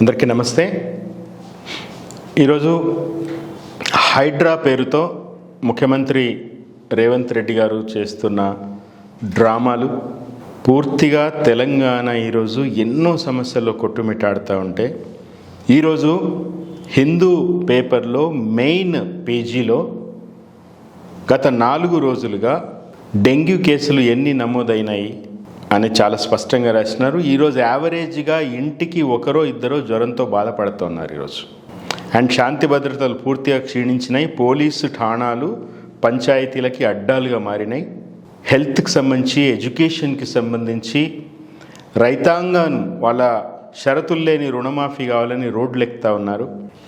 అందరికీ నమస్తే. ఈరోజు హైడ్రా పేరుతో ముఖ్యమంత్రి రేవంత్ రెడ్డి గారు చేస్తున్న డ్రామాలు. పూర్తిగా తెలంగాణ ఈరోజు ఎన్నో సమస్యల్లో కొట్టుమిట్టాడుతూ ఉంటే ఈరోజు హిందూ పేపర్లో మెయిన్ పేజీలో గత నాలుగు రోజులుగా డెంగ్యూ కేసులు ఎన్ని నమోదైనాయి అని చాలా స్పష్టంగా రాసినారు. ఈరోజు యావరేజ్గా ఇంటికి ఒకరో ఇద్దరో జ్వరంతో బాధపడుతున్నారు ఈరోజు అండ్ శాంతి భద్రతలు పూర్తిగా క్షీణించినాయి. పోలీసు ఠాణాలు పంచాయతీలకి అడ్డాలుగా మారినాయి. హెల్త్కి సంబంధించి ఎడ్యుకేషన్కి సంబంధించి రైతాంగం వాళ్ళ షరతులు లేని రుణమాఫీ కావాలని రోడ్లు ఎక్కుతా ఉన్నారు.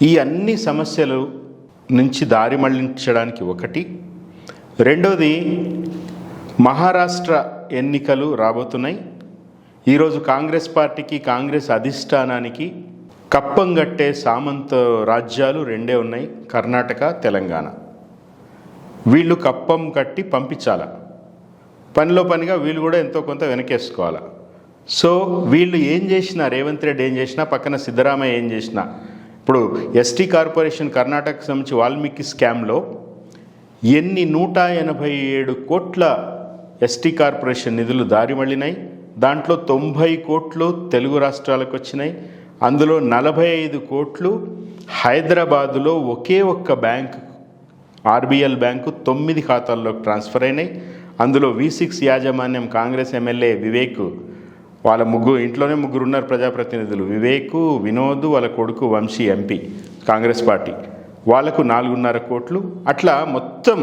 ఈ అన్ని సమస్యలు నుంచి దారి మళ్ళించడానికి ఒకటి. రెండోది మహారాష్ట్ర ఎన్నికలు రాబోతున్నాయి. ఈరోజు కాంగ్రెస్ పార్టీకి కాంగ్రెస్ అధిష్టానానికి కప్పం కట్టే సామంత రాజ్యాలు రెండే ఉన్నాయి కర్ణాటక తెలంగాణ. వీళ్ళు కప్పం కట్టి పంపించాల. పనిలో పనిగా వీళ్ళు కూడా ఎంతో కొంత వెనకేసుకోవాలి. సో వీళ్ళు ఏం చేసినా రేవంత్ రెడ్డి ఏం చేసినా పక్కన సిద్ధరామయ్య ఏం చేసినా ఇప్పుడు ఎస్టీ కార్పొరేషన్ కర్ణాటకకు సంబంధించి వాల్మీకి స్కామ్లో ఎన్ని నూట ఎనభై ఏడు కోట్ల ఎస్టీ కార్పొరేషన్ నిధులు దారి మళ్ళినాయి. దాంట్లో తొంభై కోట్లు తెలుగు రాష్ట్రాలకు వచ్చినాయి. అందులో నలభై ఐదు కోట్లు హైదరాబాదులో ఒకే ఒక్క బ్యాంక్ ఆర్బీఎల్ బ్యాంకు తొమ్మిది ఖాతాల్లోకి ట్రాన్స్ఫర్ అయినాయి. అందులో వి సిక్స్ యాజమాన్యం కాంగ్రెస్ ఎమ్మెల్యే వివేక్ వాళ్ళ ముగ్గురు ఇంట్లోనే ముగ్గురు ఉన్నారు ప్రజాప్రతినిధులు. వివేక్ వినోద్ వాళ్ళ కొడుకు వంశీ ఎంపీ కాంగ్రెస్ పార్టీ. వాళ్ళకు నాలుగున్నర కోట్లు. అట్లా మొత్తం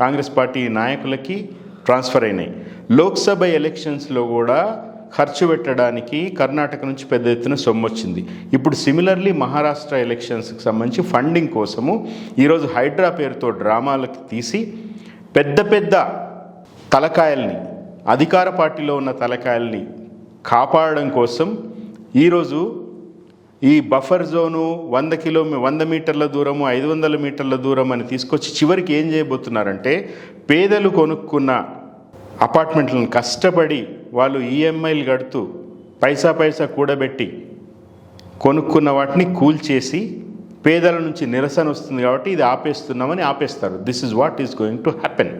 కాంగ్రెస్ పార్టీ నాయకులకి ట్రాన్స్ఫర్ అయినాయి. లోక్సభ ఎలక్షన్స్లో కూడా ఖర్చు పెట్టడానికి కర్ణాటక నుంచి పెద్ద ఎత్తున సొమ్ము వచ్చింది ఇప్పుడు సిమిలర్లీ మహారాష్ట్ర ఎలక్షన్స్కి సంబంధించి ఫండింగ్ కోసము ఈరోజు హైడ్రా పేరుతో డ్రామాలకు తీసి పెద్ద పెద్ద తలకాయల్ని అధికార పార్టీలో ఉన్న తలకాయల్ని కాపాడడం కోసం ఈరోజు ఈ బఫర్ జోను వంద కిలోమీ వంద మీటర్ల దూరము ఐదు వందల మీటర్ల దూరం అని తీసుకొచ్చి చివరికి ఏం చేయబోతున్నారంటే పేదలు కొనుక్కున్న అపార్ట్మెంట్లను కష్టపడి వాళ్ళు ఈఎంఐలు కడుతూ పైసా పైసా కూడబెట్టి కొనుక్కున్న వాటిని కూల్చేసి పేదల నుంచి నిరసన వస్తుంది కాబట్టి ఇది ఆపేస్తున్నామని ఆపేస్తారు. This is what is going to happen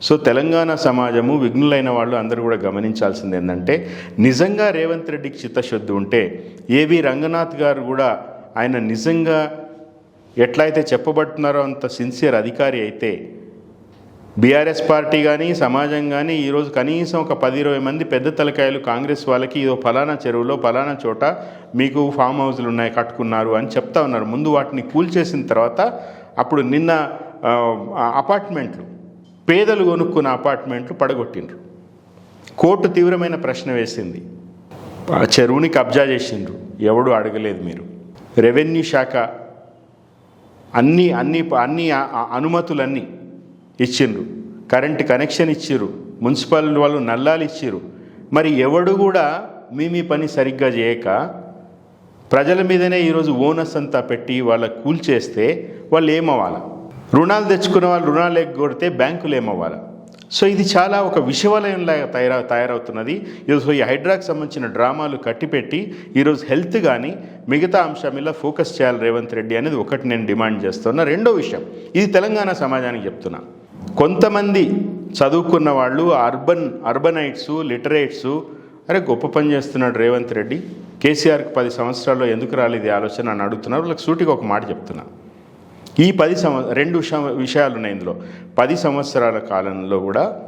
so Telangana సమాజము విఘ్నులైన వాళ్ళు అందరూ కూడా గమనించాల్సింది ఏంటంటే నిజంగా రేవంత్ రెడ్డికి చిత్తశుద్ధి ఉంటే ఏవి రంగనాథ్ గారు కూడా ఆయన నిజంగా ఎట్లయితే చెప్పబడుతున్నారో అంత సిన్సియర్ అధికారి అయితే బీఆర్ఎస్ పార్టీ కానీ సమాజం కానీ ఈరోజు కనీసం ఒక పది ఇరవై మంది పెద్ద తలకాయలు కాంగ్రెస్ వాళ్ళకి ఇదో ఫలానా చెరువులో ఫలానా చోట మీకు ఫామ్ హౌస్లు ఉన్నాయి కట్టుకున్నారు అని చెప్తా ఉన్నారు. ముందు వాటిని కూల్చేసిన తర్వాత అప్పుడు నిన్న అపార్ట్మెంట్లు పేదలు కొనుక్కున్న అపార్ట్మెంట్లు పడగొట్టిండ్రు. కోర్టు తీవ్రమైన ప్రశ్న వేసింది. ఆ చెరువుని కబ్జా చేసిండ్రు. ఎవడు అడగలేదు మీరు. రెవెన్యూ శాఖ అన్ని అన్ని అన్ని అనుమతులన్నీ ఇచ్చిండ్రు. కరెంట్ కనెక్షన్ ఇచ్చిర్రు. మున్సిపల్ వాళ్ళు నల్లాలు ఇచ్చిర్రు. మరి ఎవడు కూడా మీ మీ పని సరిగ్గా చేయక ప్రజల మీదనే ఈరోజు ఓనస్ అంతా పెట్టి వాళ్ళ కూల్చేస్తే వాళ్ళు ఏమవ్వాలి? రుణాలు తెచ్చుకున్న వాళ్ళు రుణాలు ఎగ్గొడితే బ్యాంకులు ఏమవ్వాలి? సో ఇది చాలా ఒక విషవలయంలాగా తయార తయారవుతున్నది. ఈరోజు ఈ హైడ్రాకి సంబంధించిన డ్రామాలు కట్టిపెట్టి ఈరోజు హెల్త్ కానీ మిగతా అంశం మీద ఫోకస్ చేయాలి రేవంత్ రెడ్డి అనేది ఒకటి నేను డిమాండ్ చేస్తున్నా. రెండో విషయం ఇది తెలంగాణ సమాజానికి చెప్తున్నా. కొంతమంది చదువుకున్న వాళ్ళు అర్బన్ అర్బనైట్స్ లిటరేట్స్ అరే గొప్ప పని చేస్తున్నాడు రేవంత్ రెడ్డి. కేసీఆర్కి పది సంవత్సరాల్లో ఎందుకు రాలేదు ఈ ఆలోచన అని అడుగుతున్నారు. వాళ్ళకి సూటిగా ఒక మాట చెప్తున్నా. ఈ పది సంవ రెండు విష- విషయాలు ఉన్నాయి ఇందులో. పది సంవత్సరాల కాలంలో కూడా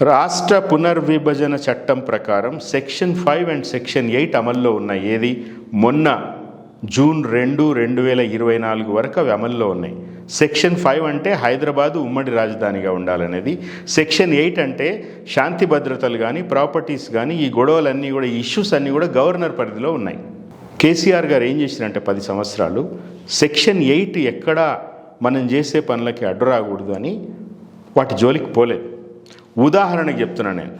రాష్ట్ర పునర్విభజన చట్టం ప్రకారం section five and section eight అమల్లో ఉన్నాయి ఏది? మొన్న జూన్ రెండు రెండు వేల ఇరవై నాలుగు వరకు అవి అమల్లో ఉన్నాయి. సెక్షన్ ఫైవ్ అంటే హైదరాబాదు ఉమ్మడి రాజధానిగా ఉండాలనేది. సెక్షన్ ఎయిట్ అంటే శాంతి భద్రతలు కానీ ప్రాపర్టీస్ కానీ ఈ గొడవలన్నీ కూడా ఈ ఇష్యూస్ అన్నీ కూడా గవర్నర్ పరిధిలో ఉన్నాయి. కేసీఆర్ గారు ఏం చేసినంటే పది సంవత్సరాలు సెక్షన్ ఎయిట్ ఎక్కడా మనం చేసే పనులకి అడ్డు రాకూడదు అని వాటి జోలికి పోలేదు. ఉదాహరణకు చెప్తున్నా నేను.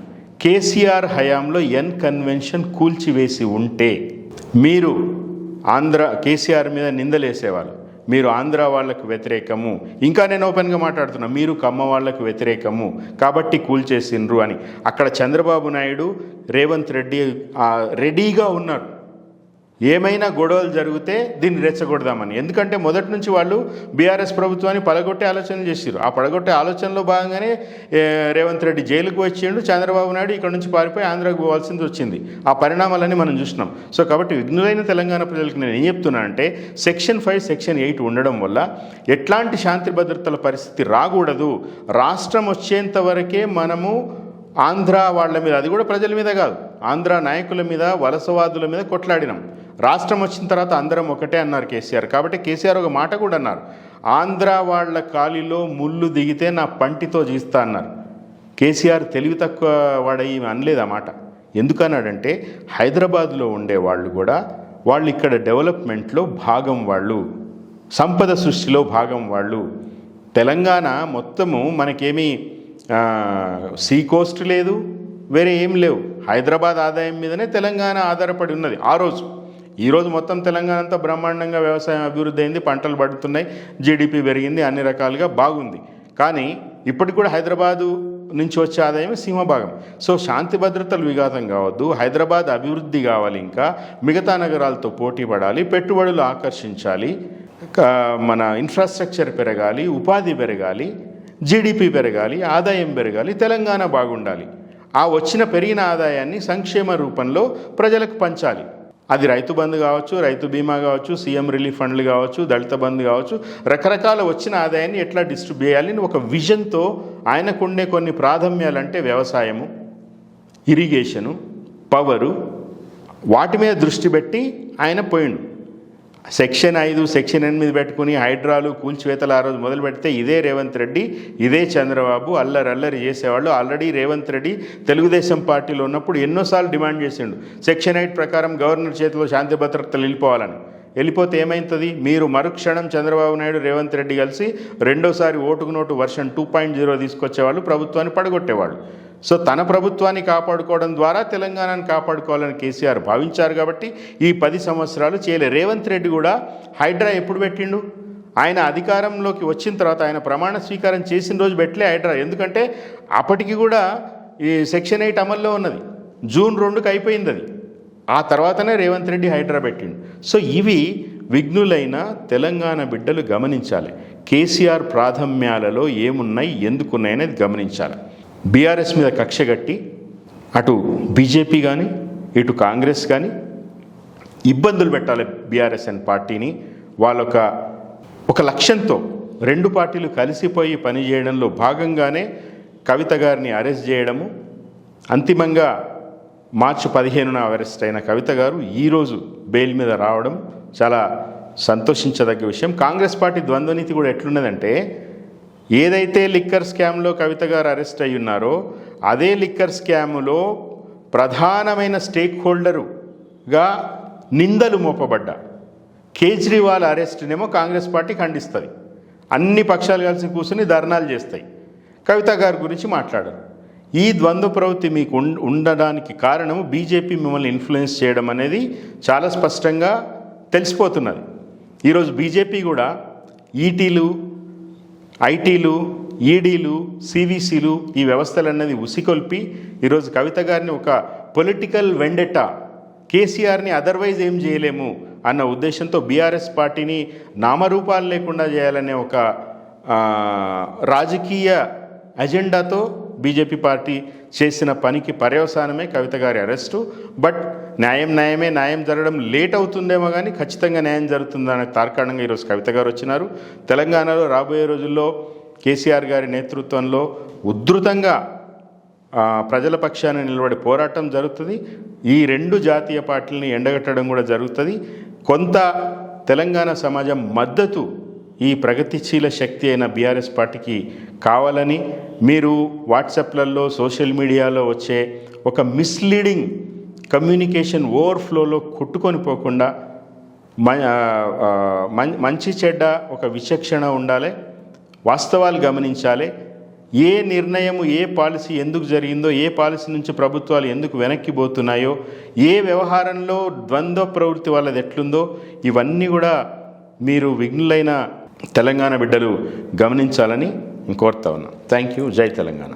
కేసీఆర్ హయాంలో ఎన్ కన్వెన్షన్ కూల్చివేసి ఉంటే మీరు ఆంధ్ర కేసీఆర్ మీద నిందలేసేవాళ్ళు. మీరు ఆంధ్ర వాళ్ళకు వ్యతిరేకము. ఇంకా నేను ఓపెన్గా మాట్లాడుతున్నా మీరు కమ్మ వాళ్ళకు వ్యతిరేకము. కాబట్టి కూల్చేసిండ్రు అని. అక్కడ చంద్రబాబు నాయుడు రేవంత్ రెడ్డి రెడీగా ఉన్నారు. ఏమైనా గొడవలు జరిగితే దీన్ని రెచ్చగొడదామని. ఎందుకంటే మొదటి నుంచి వాళ్ళు బీఆర్ఎస్ ప్రభుత్వాన్ని పడగొట్టే ఆలోచనలు చేశారు ఆ పడగొట్టే ఆలోచనలో భాగంగానే రేవంత్ రెడ్డి జైలుకు వచ్చిండు చంద్రబాబు నాయుడు ఇక్కడ నుంచి పారిపోయి ఆంధ్రాకు పోవాల్సింది వచ్చింది. ఆ పరిణామాలన్నీ మనం చూసినాం. సో కాబట్టి విఘ్నులైన తెలంగాణ ప్రజలకు నేను ఏం చెప్తున్నానంటే సెక్షన్ ఫైవ్ సెక్షన్ ఎయిట్ ఉండడం వల్ల ఎట్లాంటి శాంతి భద్రతల పరిస్థితి రాకూడదు. రాష్ట్రం వచ్చేంత వరకే మనము ఆంధ్ర వాళ్ళ మీద అది కూడా ప్రజల మీద కాదు ఆంధ్ర నాయకుల మీద వలసవాదుల మీద కొట్లాడినాం. రాష్ట్రం వచ్చిన తర్వాత అందరం ఒకటే అన్నారు కేసీఆర్. కాబట్టి కేసీఆర్ ఒక మాట కూడా అన్నారు. ఆంధ్ర వాళ్ళ కాలిలో ముళ్ళు దిగితే నా పంటితో జీస్తా అన్నారు. కేసీఆర్ తెలివి తక్కువ వాడయి అనలేదు ఆ మాట. ఎందుకన్నాడంటే హైదరాబాద్లో ఉండే వాళ్ళు కూడా వాళ్ళు ఇక్కడ డెవలప్మెంట్లో భాగం వాళ్ళు. సంపద సృష్టిలో భాగం వాళ్ళు. తెలంగాణ మొత్తము మనకేమీ సీ కోస్ట్ లేదు వేరే ఏం లేవు. హైదరాబాద్ ఆదాయం మీదనే తెలంగాణ ఆధారపడి ఉన్నది ఆ రోజు. ఈరోజు మొత్తం తెలంగాణ అంతా బ్రహ్మాండంగా వ్యవసాయం అభివృద్ధి అయింది పంటలు పడుతున్నాయి జీడిపి పెరిగింది అన్ని రకాలుగా బాగుంది. కానీ ఇప్పటికి కూడా హైదరాబాదు నుంచి వచ్చే ఆదాయం సీమభాగం సో శాంతి భద్రతలు విఘాతం కావద్దు హైదరాబాద్ అభివృద్ధి కావాలి ఇంకా మిగతా నగరాలతో పోటీ పడాలి పెట్టుబడులు ఆకర్షించాలి మన ఇన్ఫ్రాస్ట్రక్చర్ పెరగాలి ఉపాధి పెరగాలి జీడిపి పెరగాలి ఆదాయం పెరగాలి తెలంగాణ బాగుండాలి. ఆ వచ్చిన పెరిగిన ఆదాయాన్ని సంక్షేమ రూపంలో ప్రజలకు పంచాలి. అది రైతు బంధు కావచ్చు రైతు బీమా కావచ్చు సీఎం రిలీఫ్ ఫండ్లు కావచ్చు దళిత బంధు కావచ్చు రకరకాల వచ్చిన ఆదాయాన్ని ఎట్లా డిస్ట్రిబ్యూట్ చేయాలి అని ఒక విజన్తో ఆయనకుండే కొన్ని ప్రాధాన్యాలు అంటే వ్యవసాయము ఇరిగేషను పవరు వాటి మీద దృష్టి పెట్టి ఆయన పోయిండు. సెక్షన్ ఐదు సెక్షన్ ఎనిమిది పెట్టుకుని హైడ్రాలు కూల్చివేతలు ఆ రోజు మొదలు పెడితే ఇదే రేవంత్ రెడ్డి ఇదే చంద్రబాబు అల్లరి అల్లరి చేసేవాళ్ళు. ఆల్రెడీ రేవంత్ రెడ్డి తెలుగుదేశం పార్టీలో ఉన్నప్పుడు ఎన్నోసార్లు డిమాండ్ చేసిండు. సెక్షన్ ఎయిట్ ప్రకారం గవర్నర్ చేతిలో శాంతి భద్రతలు వెళ్ళిపోవాలని. వెళ్ళిపోతే ఏమైతుంది మీరు మరుక్షణం చంద్రబాబు నాయుడు రేవంత్ రెడ్డి కలిసి రెండోసారి ఓటుకు note version two point zero తీసుకొచ్చేవాళ్ళు ప్రభుత్వాన్ని పడగొట్టేవాళ్ళు. సో తన ప్రభుత్వాన్ని కాపాడుకోవడం ద్వారా తెలంగాణను కాపాడుకోవాలని కేసీఆర్ భావించారు కాబట్టి ఈ పది సంవత్సరాలు చేయలే. రేవంత్ రెడ్డి కూడా హైడ్రా ఎప్పుడు పెట్టిండు? ఆయన అధికారంలోకి వచ్చిన తర్వాత ఆయన ప్రమాణ స్వీకారం చేసిన రోజు పెట్టలే హైడ్రా. ఎందుకంటే అప్పటికి కూడా ఈ సెక్షన్ ఎయిట్ అమల్లో ఉన్నది. జూన్ రెండుకి అయిపోయింది అది. ఆ తర్వాతనే రేవంత్ రెడ్డి హైడ్రా పెట్టిండు. సో ఇవి విఘ్నులైన తెలంగాణ బిడ్డలు గమనించాలి. కేసీఆర్ ప్రాథమ్యాలలో ఏమున్నాయి ఎందుకున్నాయనేది గమనించాలి. బీఆర్ఎస్ మీద కక్ష కట్టి అటు బీజేపీ కానీ ఇటు కాంగ్రెస్ కానీ ఇబ్బందులు పెట్టాలి బీఆర్ఎస్ అండ్ పార్టీని. వాళ్ళొక ఒక లక్ష్యంతో రెండు పార్టీలు కలిసిపోయి పనిచేయడంలో భాగంగానే కవిత గారిని అరెస్ట్ చేయడము అంతిమంగా మార్చి పదిహేనున అరెస్ట్ అయిన కవిత గారు ఈరోజు బెయిల్ మీద రావడం చాలా సంతోషించదగ్గ విషయం. కాంగ్రెస్ పార్టీ ద్వంద్వనీతి కూడా ఎట్లున్నదంటే ఏదైతే లిక్కర్ స్కామ్లో కవిత గారు అరెస్ట్ అయి ఉన్నారో అదే లిక్కర్ స్కాములో ప్రధానమైన స్టేక్ హోల్డరుగా నిందలు మోపబడ్డా కేజ్రీవాల్ అరెస్ట్నేమో కాంగ్రెస్ పార్టీ ఖండిస్తుంది. అన్ని పక్షాలు కలిసి కూర్చుని ధర్నాలు చేస్తాయి. కవిత గారి గురించి మాట్లాడరు. ఈ ద్వంద్వ ప్రవృత్తి మీకు ఉండడానికి కారణం బీజేపీ మిమ్మల్ని ఇన్ఫ్లుయెన్స్ చేయడం అనేది చాలా స్పష్టంగా తెలిసిపోతున్నది. ఈరోజు బీజేపీ కూడా ఈటీలు ఐటీలు ఈడీలు సివిసిలు ఈ వ్యవస్థలన్నది ఉసికొల్పి ఈరోజు కవిత గారిని ఒక పొలిటికల్ వెండెటా కేసీఆర్ని అదర్వైజ్ ఏం చేయలేము అన్న ఉద్దేశంతో బీఆర్ఎస్ పార్టీని నామరూపాలు లేకుండా చేయాలనే ఒక రాజకీయ అజెండాతో బీజేపీ పార్టీ చేసిన పనికి పర్యవసానమే కవిత గారి అరెస్టు. బట్ న్యాయం న్యాయమే న్యాయం జరగడం లేట్ అవుతుందేమో కానీ ఖచ్చితంగా న్యాయం జరుగుతుందనే తార్కాణంగా ఈరోజు కవిత గారు వచ్చినారు. తెలంగాణలో రాబోయే రోజుల్లో కేసీఆర్ గారి నేతృత్వంలో ఉధృతంగా ప్రజల పక్షాన నిలబడి పోరాటం జరుగుతుంది. ఈ రెండు జాతీయ పార్టీలని ఎండగట్టడం కూడా జరుగుతుంది. కొంత తెలంగాణ సమాజం మద్దతు ఈ ప్రగతిశీల శక్తి అయిన బీఆర్ఎస్ పార్టీకి కావాలని మీరు వాట్సాప్లలో సోషల్ మీడియాలో వచ్చే ఒక మిస్లీడింగ్ కమ్యూనికేషన్ ఓవర్ఫ్లోలో కొట్టుకొని పోకుండా మ- మంచి చెడ్డ ఒక విచక్షణ ఉండాలి వాస్తవాలు గమనించాలి. ఏ నిర్ణయము ఏ పాలసీ ఎందుకు జరిగిందో ఏ పాలసీ నుంచి ప్రభుత్వాలు ఎందుకు వెనక్కి పోతున్నాయో ఏ వ్యవహారంలో ద్వంద్వ ప్రవృత్తి వాళ్ళది ఎట్లుందో ఇవన్నీ కూడా మీరు విఘ్నులైన తెలంగాణ బిడ్డలు గమనించాలని కోరుతా ఉన్నాం. థ్యాంక్ యూ జై తెలంగాణ.